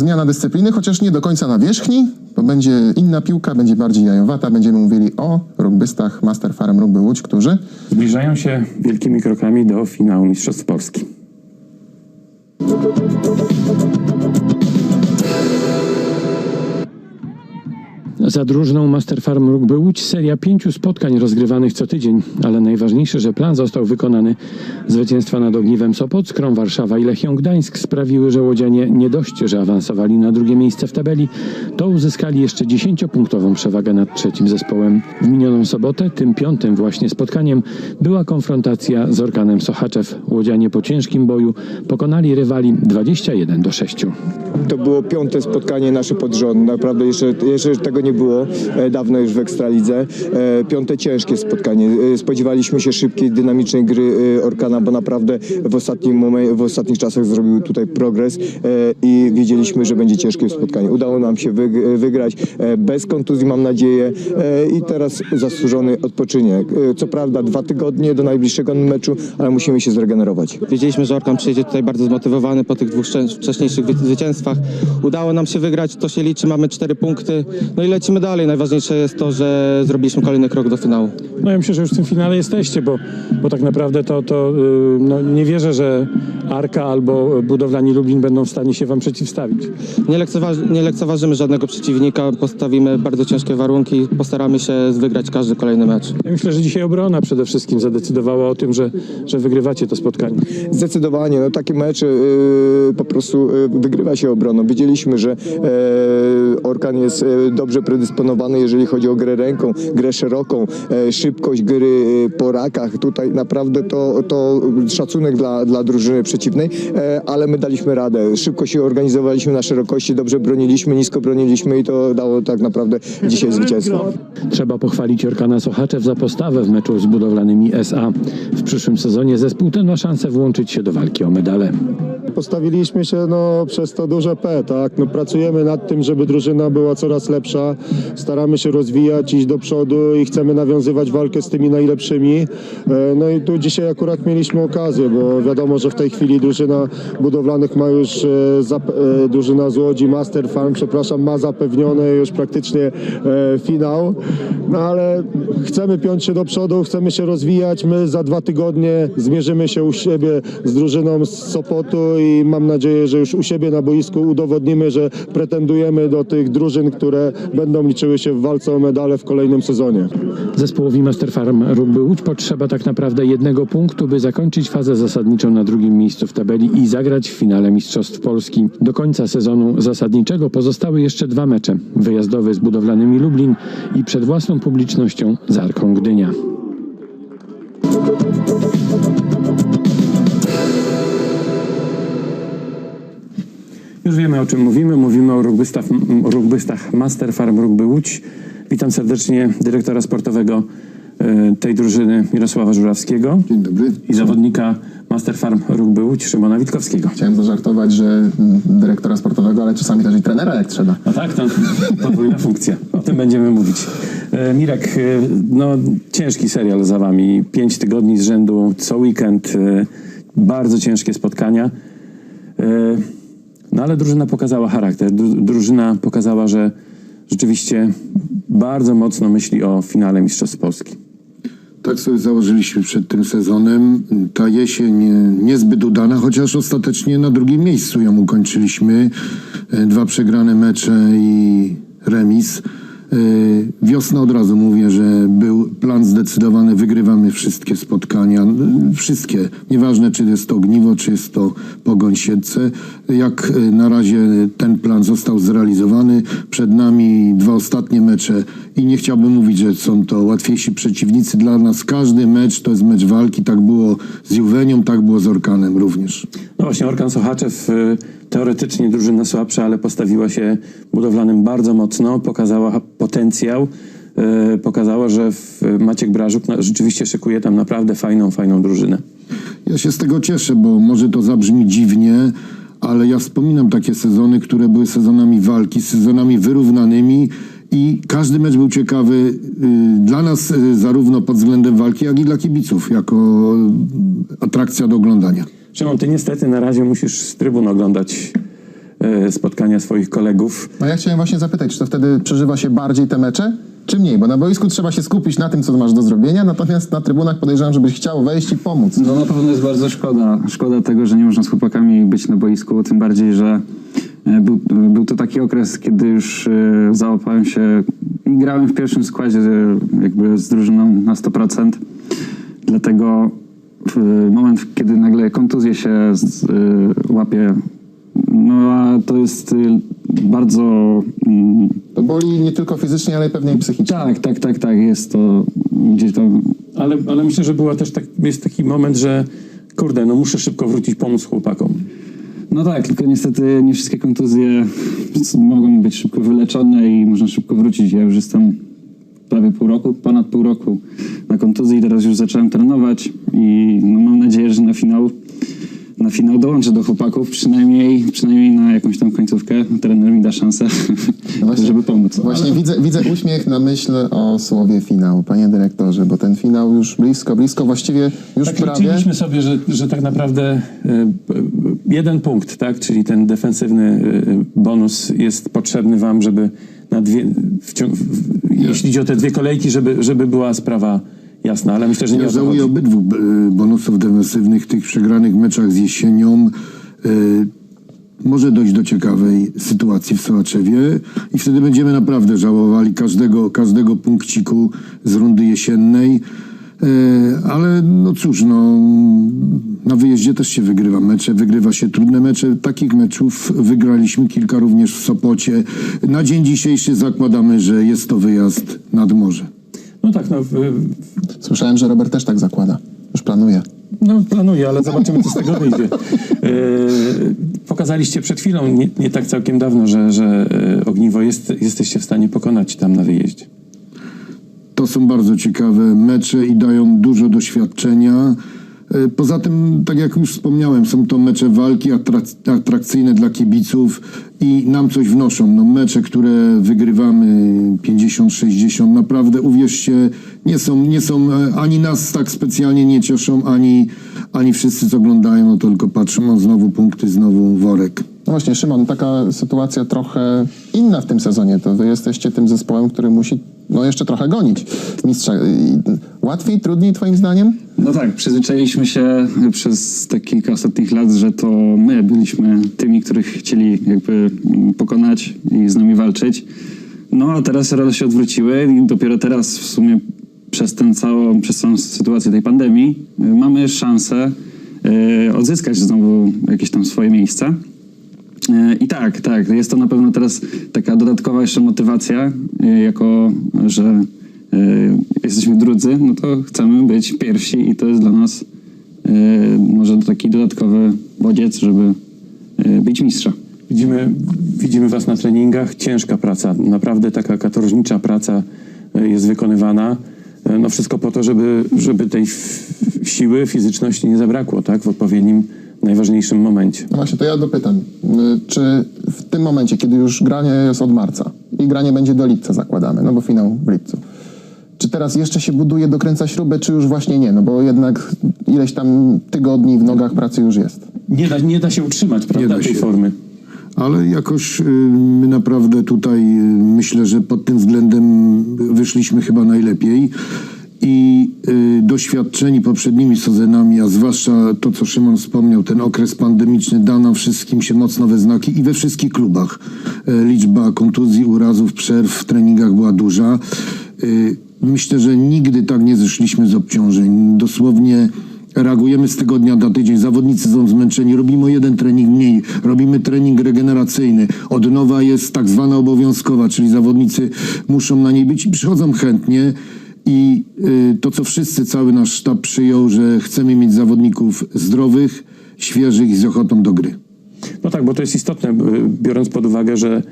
zmiana dyscypliny, chociaż nie do końca na wierzchni, bo będzie inna piłka, będzie bardziej jajowata. Będziemy mówili o rugbystach Master Farm Rugby Łódź, którzy Zbliżają się wielkimi krokami do finału Mistrzostw Polski. Za drużyną Master Farm Rugby Łódź seria pięciu spotkań rozgrywanych co tydzień, ale najważniejsze, że plan został wykonany. Zwycięstwa nad Ogniwem Sopot, Skrą Warszawa i Lechią Gdańsk sprawiły, że łodzianie nie dość, że awansowali na drugie miejsce w tabeli, to uzyskali jeszcze 10-punktową przewagę nad trzecim zespołem. W minioną sobotę, tym piątym właśnie spotkaniem, była konfrontacja z Orkanem Sochaczew. Łodzianie po ciężkim boju pokonali rywali 21 do 6. To było piąte spotkanie nasze pod rząd. Naprawdę jeszcze, jeszcze tego nie było e, dawno już w Ekstralidze. E, Piąte ciężkie spotkanie. E, Spodziewaliśmy się szybkiej, dynamicznej gry Orkana, bo naprawdę w, ostatnim momen- w ostatnich czasach zrobił tutaj progres i wiedzieliśmy, że będzie ciężkie spotkanie. Udało nam się wyg- wygrać bez kontuzji, mam nadzieję, i teraz zasłużony odpoczynek. Co prawda dwa tygodnie do najbliższego meczu, ale musimy się zregenerować. Wiedzieliśmy, że Orkan przyjdzie tutaj bardzo zmotywowany po tych dwóch wcześniejszych wy- zwycięstwach. Udało nam się wygrać, to się liczy, mamy cztery punkty. No i lecimy dalej. Najważniejsze jest to, że zrobiliśmy kolejny krok do finału. No ja myślę, że już w tym finale jesteście, bo, bo tak naprawdę to, to yy, no, nie wierzę, że Arka albo budowlani Lublin będą w stanie się wam przeciwstawić. Nie, lekceważ- nie lekceważymy żadnego przeciwnika, postawimy bardzo ciężkie warunki, postaramy się wygrać każdy kolejny mecz. Ja myślę, że dzisiaj obrona przede wszystkim zadecydowała o tym, że, że wygrywacie to spotkanie. Zdecydowanie, no takie mecze y, po prostu y, wygrywa się obroną. Wiedzieliśmy, że e, Orkan jest e, dobrze predysponowany, jeżeli chodzi o grę ręką, grę szeroką, e, szybkość gry e, po rakach. Tutaj naprawdę to, to szacunek dla, dla drużyny przeciwnej, e, ale my daliśmy radę. Szybko się organizowaliśmy na szerokości, dobrze broniliśmy, nisko broniliśmy i to dało tak naprawdę dzisiaj zwycięstwo. Trzeba pochwalić Orkana Sochaczew za postawę w meczu z budowlanymi SA. W przyszłym sezonie zespół ten ma szansę włączyć się do walki o medale. Postawiliśmy się no, przez to duże P, tak? No, pracujemy nad tym, żeby drużyna była coraz lepsza. Staramy się rozwijać, iść do przodu i chcemy nawiązywać walkę z tymi najlepszymi. E, No i tu dzisiaj akurat mieliśmy okazję, bo wiadomo, że w tej chwili drużyna budowlanych ma już, e, e, drużyna z Łodzi, Master Farm, przepraszam, ma zapewniony już praktycznie finał. No ale chcemy piąć się do przodu, chcemy się rozwijać. My za dwa tygodnie zmierzymy się u siebie z drużyną z Sopotu i mam nadzieję, że już u siebie na boisku udowodnimy, że pretendujemy do tych drużyn, które będą liczyły się w walce o medale w kolejnym sezonie. Zespołowi Master Farm Rugby Łódź potrzeba tak naprawdę jednego punktu, by zakończyć fazę zasadniczą na drugim miejscu w tabeli i zagrać w finale Mistrzostw Polski. Do końca sezonu zasadniczego pozostały jeszcze dwa mecze. Wyjazdowy z budowlanymi Lublin i przed własną publicznością z Arką Gdynia. Już wiemy o czym mówimy. Mówimy o rugbystach, rugbystach Master Farm Rugby Łódź. Witam serdecznie dyrektora sportowego e, tej drużyny Mirosława Żurawskiego Dzień dobry. i zawodnika Master Farm Rugby Łódź Szymona Witkowskiego. Chciałem zażartować, że mm, dyrektora sportowego, ale czasami też i trenera jak trzeba. No tak, to podwójna funkcja. O tym będziemy mówić. E, Mirek, e, no ciężki serial za wami. Pięć tygodni z rzędu, co weekend, bardzo ciężkie spotkania. No ale drużyna pokazała charakter. Dru- Drużyna pokazała, że rzeczywiście bardzo mocno myśli o finale Mistrzostw Polski. Tak sobie założyliśmy przed tym sezonem. Ta jesień niezbyt udana, chociaż ostatecznie na drugim miejscu ją ukończyliśmy. E, Dwa przegrane mecze i remis. E, Wiosna od razu mówię, że był plan zdecydowany, wygrywamy wszystkie spotkania, n- wszystkie, nieważne czy jest to Ogniwo, czy jest to Pogoń Siedlce. Jak e, na razie ten plan został zrealizowany, przed nami dwa ostatnie mecze i nie chciałbym mówić, że są to łatwiejsi przeciwnicy dla nas. Każdy mecz to jest mecz walki, tak było z Juwenią, tak było z Orkanem również. No właśnie, Orkan Sochaczew y, teoretycznie drużyna słabsza, ale postawiła się budowlanym bardzo mocno, pokazała potencjał, y, pokazała, że Maciek Brażuk na, rzeczywiście szykuje tam naprawdę fajną, fajną drużynę. Ja się z tego cieszę, bo może to zabrzmi dziwnie, ale ja wspominam takie sezony, które były sezonami walki, sezonami wyrównanymi i każdy mecz był ciekawy y, dla nas y, zarówno pod względem walki, jak i dla kibiców, jako y, atrakcja do oglądania. Szymon, ty niestety na razie musisz z trybun oglądać e, spotkania swoich kolegów. No ja chciałem właśnie zapytać, czy to wtedy przeżywa się bardziej te mecze, czy mniej? Bo na boisku trzeba się skupić na tym, co masz do zrobienia, natomiast na trybunach podejrzewam, żebyś chciał wejść i pomóc. No na pewno jest bardzo szkoda. Szkoda tego, że nie można z chłopakami być na boisku, tym bardziej, że e, był, był to taki okres, kiedy już e, załapałem się i grałem w pierwszym składzie jakby z drużyną na 100%. Dlatego moment, kiedy nagle kontuzję się z, e, łapie, no a to jest e, bardzo mm, To boli nie tylko fizycznie, ale i pewnie i psychicznie. tak, tak, tak, tak, jest to gdzieś tam Ale, ale myślę, że była też tak, jest taki moment, że kurde, no muszę szybko wrócić, pomóc chłopakom. No tak, tylko niestety nie wszystkie kontuzje mogą być szybko wyleczone i można szybko wrócić. Ja już jestem prawie pół roku, ponad pół roku na kontuzji i teraz już zacząłem trenować i no mam nadzieję, że na finał, na finał dołączę do chłopaków, przynajmniej, przynajmniej na jakąś tam końcówkę. Trener mi da szansę, No właśnie- żeby pomóc. Właśnie widzę, widzę uśmiech na myśl o słowie finał, panie dyrektorze, bo ten finał już blisko, blisko, właściwie już Tak prawie. liczyliśmy sobie, że, że tak naprawdę e, e, jeden punkt, tak, czyli ten defensywny e, bonus jest potrzebny wam, żeby na dwie, w ciągu, w, jeśli idzie o te dwie kolejki, żeby, żeby była sprawa jasna, ale myślę, że nie Ja o to żałuję chodzi. obydwu e, bonusów defensywnych w tych przegranych meczach z jesienią. E, Może dojść do ciekawej sytuacji w Sołaczewie i wtedy będziemy naprawdę żałowali każdego, każdego punkciku z rundy jesiennej. E, Ale no cóż, no, na wyjeździe też się wygrywa mecze, wygrywa się trudne mecze. Takich meczów wygraliśmy kilka również w Sopocie. Na dzień dzisiejszy zakładamy, że jest to wyjazd nad morze. No tak, no, w, Słyszałem, że Robert też tak zakłada. Już planuje. no planuję, ale zobaczymy, co z tego wyjdzie. E, pokazaliście przed chwilą, nie, nie tak całkiem dawno, że, że e, Ogniwo jest, jesteście w stanie pokonać tam na wyjeździe. To są bardzo ciekawe mecze i dają dużo doświadczenia. E, Poza tym, tak jak już wspomniałem, są to mecze walki atrak- atrakcyjne dla kibiców i nam coś wnoszą. No, mecze, które wygrywamy 50-60, naprawdę uwierzcie, nie są, nie są e, ani nas tak specjalnie nie cieszą, ani, ani wszyscy co oglądają, no tylko patrzą, znowu punkty, znowu worek. No właśnie, Szymon, taka sytuacja trochę inna w tym sezonie. To wy jesteście tym zespołem, który musi no, jeszcze trochę gonić mistrza. Łatwiej, trudniej twoim zdaniem? No tak, przyzwyczailiśmy się przez te kilka ostatnich lat, że to my byliśmy tymi, których chcieli jakby pokonać i z nami walczyć. No a teraz role się odwróciły i dopiero teraz w sumie przez, ten całą, przez całą sytuację tej pandemii y, mamy szansę y, odzyskać znowu jakieś tam swoje miejsca. I tak, tak, jest to na pewno teraz taka dodatkowa jeszcze motywacja, e, jako że e, jesteśmy drudzy, no to chcemy być pierwsi i to jest dla nas e, może taki dodatkowy bodziec, żeby być mistrza. Widzimy, widzimy was na treningach, ciężka praca, naprawdę taka katorżnicza praca jest wykonywana. No wszystko po to, żeby, żeby tej siły, fizyczności nie zabrakło, tak, w odpowiednim, najważniejszym momencie. No właśnie, to ja dopytam. Y, Czy w tym momencie, kiedy już granie jest od marca i granie będzie do lipca zakładamy, no bo finał w lipcu, czy teraz jeszcze się buduje, dokręca śrubę, czy już właśnie nie? No bo jednak ileś tam tygodni w nogach pracy już jest. Nie da, nie da się utrzymać, prawda, da tej się. formy. Ale jakoś y, my naprawdę tutaj y, myślę, że pod tym względem wyszliśmy chyba najlepiej. I y, doświadczeni poprzednimi sezonami, a zwłaszcza to, co Szymon wspomniał, ten okres pandemiczny da nam wszystkim się mocno we znaki i we wszystkich klubach. Y, liczba kontuzji, urazów, przerw w treningach była duża. Y, myślę, że nigdy tak nie zeszliśmy z obciążeń. Dosłownie reagujemy z tygodnia na tydzień. Zawodnicy są zmęczeni, robimy jeden trening mniej, robimy trening regeneracyjny. Odnowa jest tak zwana obowiązkowa, czyli zawodnicy muszą na niej być i przychodzą chętnie. I y, to, co wszyscy, cały nasz sztab przyjął, że chcemy mieć zawodników zdrowych, świeżych i z ochotą do gry. No tak, bo to jest istotne, b- biorąc pod uwagę, że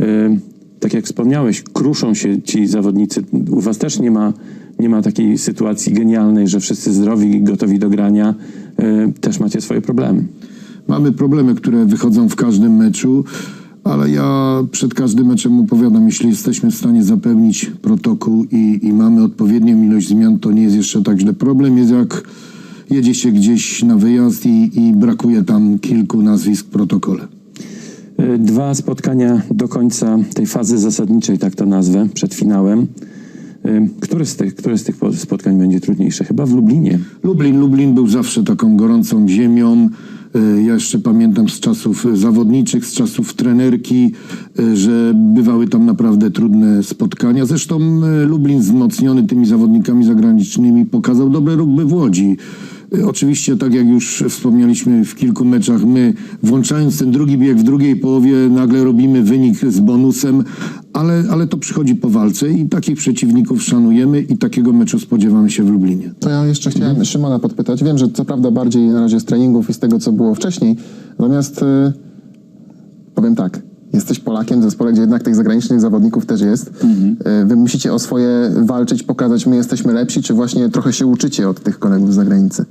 e, tak jak wspomniałeś, kruszą się ci zawodnicy. U was też nie ma, nie ma takiej sytuacji genialnej, że wszyscy zdrowi, gotowi do grania. Też macie swoje problemy. Mamy problemy, które wychodzą w każdym meczu, ale ja przed każdym meczem opowiadam, jeśli jesteśmy w stanie zapełnić protokół i, i mamy odpowiednią ilość zmian, to nie jest jeszcze tak źle. Problem jest jak jedzie się gdzieś na wyjazd i, i brakuje tam kilku nazwisk w protokole. E, Dwa spotkania do końca tej fazy zasadniczej, tak to nazwę, przed finałem. E, Które z tych, które z tych po- spotkań będzie trudniejsze? Chyba w Lublinie. Lublin, Lublin był zawsze taką gorącą ziemią. E, Ja jeszcze pamiętam z czasów zawodniczych, z czasów trenerki, e, że bywały tam naprawdę trudne spotkania. Zresztą e, Lublin wzmocniony tymi zawodnikami zagranicznymi pokazał dobre rugby w Łodzi. E, Oczywiście, tak jak już wspomnieliśmy w kilku meczach, my włączając ten drugi bieg w drugiej połowie nagle robimy wynik z bonusem, ale, ale to przychodzi po walce i takich przeciwników szanujemy i takiego meczu spodziewamy się w Lublinie. To ja jeszcze chciałem Szymona podpytać. Wiem, że co prawda bardziej na razie z treningów i z tego, co było wcześniej, natomiast y, powiem tak, jesteś Polakiem w zespole, gdzie jednak tych zagranicznych zawodników też jest. Y, Wy musicie o swoje walczyć, pokazać, my jesteśmy lepsi, czy właśnie trochę się uczycie od tych kolegów z zagranicy?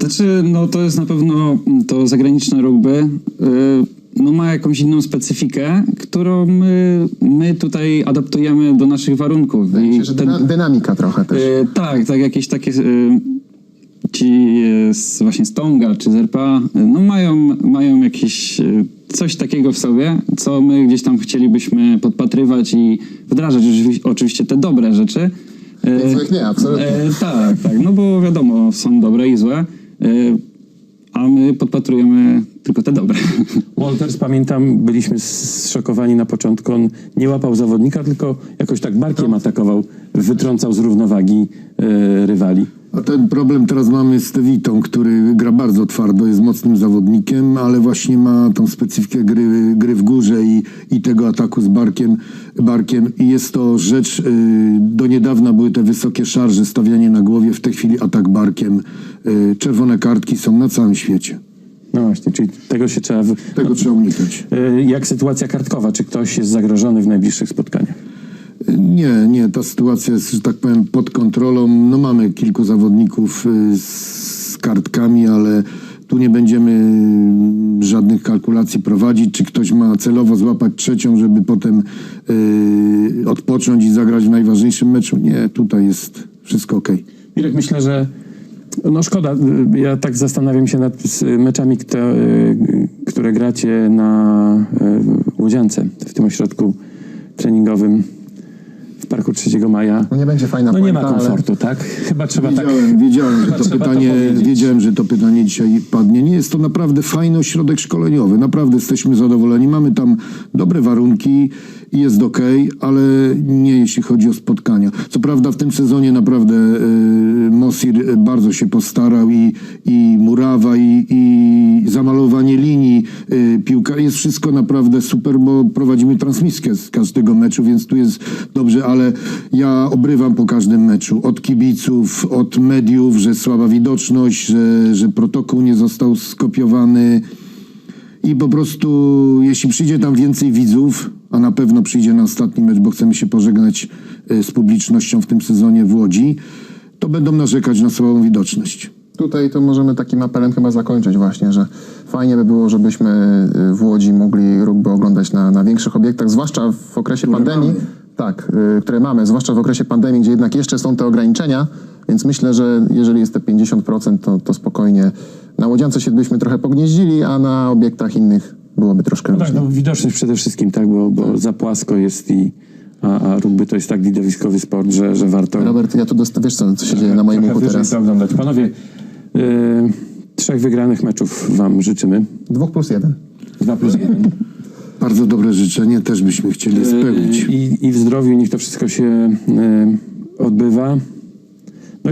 Znaczy, no to jest na pewno to zagraniczne rugby. y, No ma jakąś inną specyfikę, którą my, my tutaj adaptujemy do naszych warunków. Wydaje się, że dyna, dynamika trochę też. Y, tak, tak, jakieś takie ci z, właśnie z Tonga czy z RPA, no mają, mają jakieś y, coś takiego w sobie, co my gdzieś tam chcielibyśmy podpatrywać i wdrażać oczywiście, te dobre rzeczy. Złych nie, absolutnie. E, tak, tak, no bo wiadomo, są dobre i złe, e, a my podpatrujemy tylko te dobre. Walters, pamiętam, byliśmy zszokowani na początku. On nie łapał zawodnika, tylko jakoś tak barkiem atakował, wytrącał z równowagi e, rywali. A ten problem teraz mamy z Tewitą, który gra bardzo twardo, jest mocnym zawodnikiem, ale właśnie ma tą specyfikę gry, gry w górze i, i tego ataku z barkiem, barkiem. I jest to rzecz, y, do niedawna były te wysokie szarże, stawianie na głowie, w tej chwili atak barkiem. Y, czerwone kartki są na całym świecie. No właśnie, czyli tego się trzeba... W... Tego trzeba unikać. E, Jak sytuacja kartkowa? Czy ktoś jest zagrożony w najbliższych spotkaniach? Nie, nie, ta sytuacja jest, że tak powiem, pod kontrolą. No mamy kilku zawodników y, z kartkami, ale tu nie będziemy y, żadnych kalkulacji prowadzić, czy ktoś ma celowo złapać trzecią, żeby potem y, odpocząć i zagrać w najważniejszym meczu. Nie, tutaj jest wszystko okej. Mirek, myślę, że no szkoda. y, Ja tak zastanawiam się nad s- meczami, kto, y, które gracie na y, Łodziance, w tym ośrodku treningowym w Parku 3 Maja. No nie będzie fajna No nie ma puenta, komfortu, tak? Chyba trzeba tak... Wiedziałem, wiedziałem, że to to pytanie, powiedzieć. wiedziałem, że to pytanie dzisiaj padnie. Nie jest to naprawdę fajny ośrodek szkoleniowy. Naprawdę jesteśmy zadowoleni. Mamy tam dobre warunki jest ok, ale nie jeśli chodzi o spotkania. Co prawda w tym sezonie naprawdę y, Mosir bardzo się postarał i, i Murawa i, i zamalowanie linii y, piłka. Jest wszystko naprawdę super, bo prowadzimy transmisję z każdego meczu, więc tu jest dobrze, ale ja obrywam po każdym meczu. Od kibiców, od mediów, że słaba widoczność, że, że protokół nie został skopiowany. I po prostu, jeśli przyjdzie tam więcej widzów, a na pewno przyjdzie na ostatni mecz, bo chcemy się pożegnać e, z publicznością w tym sezonie w Łodzi, to będą narzekać na słabą widoczność. Tutaj to możemy takim apelem chyba zakończyć właśnie, że fajnie by było, żebyśmy y, w Łodzi mogli rugby oglądać na, na większych obiektach, zwłaszcza w okresie pandemii. Tak, y, które mamy, zwłaszcza w okresie pandemii, gdzie jednak jeszcze są te ograniczenia, więc myślę, że jeżeli jest te 50%, to, to spokojnie na Łodziance się byśmy trochę pognieździli, a na obiektach innych byłoby troszkę No tak, no widoczność przede wszystkim, tak, bo, bo za płasko jest i... A, a rugby to jest tak widowiskowy sport, że, że warto... Robert, ja tu dosta- wiesz co, co się dzieje na moim trochę uchu teraz? oglądać. Panowie, y, trzech wygranych meczów wam życzymy. Dwóch plus jeden. Dwa plus jeden. Bardzo dobre życzenie, też byśmy chcieli spełnić. I, I w zdrowiu niech to wszystko się e, odbywa. No,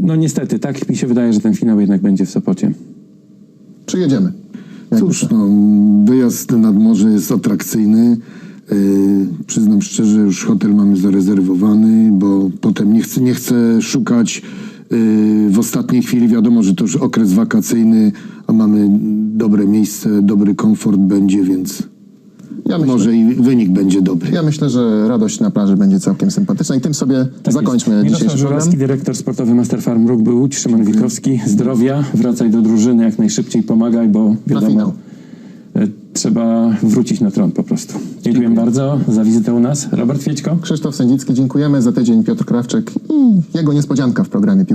no niestety, tak mi się wydaje, że ten finał jednak będzie w Sopocie. Przyjedziemy. Cóż, no, wyjazd nad morze jest atrakcyjny. Yy, przyznam szczerze, już hotel mamy zarezerwowany, bo potem nie chcę, nie chcę szukać yy, w ostatniej chwili. Wiadomo, że to już okres wakacyjny, a mamy dobre miejsce, dobry komfort będzie, więc Ja myślę, może i wynik będzie dobry. ja myślę, że radość na plaży będzie całkiem sympatyczna i tym sobie zakończmy Tak jest. dzisiejszy Mirosław program. Żurawski, dyrektor sportowy Master Farm Rugby Łódź, Szymon Wikowski. Zdrowia, wracaj do drużyny jak najszybciej, pomagaj, bo wiadomo, e, trzeba wrócić na tron po prostu. Dziękuję bardzo za wizytę u nas. Robert Fiećko. Krzysztof Sędzicki, dziękujemy za tydzień. Piotr Krawczyk i jego niespodzianka w programie Piłka.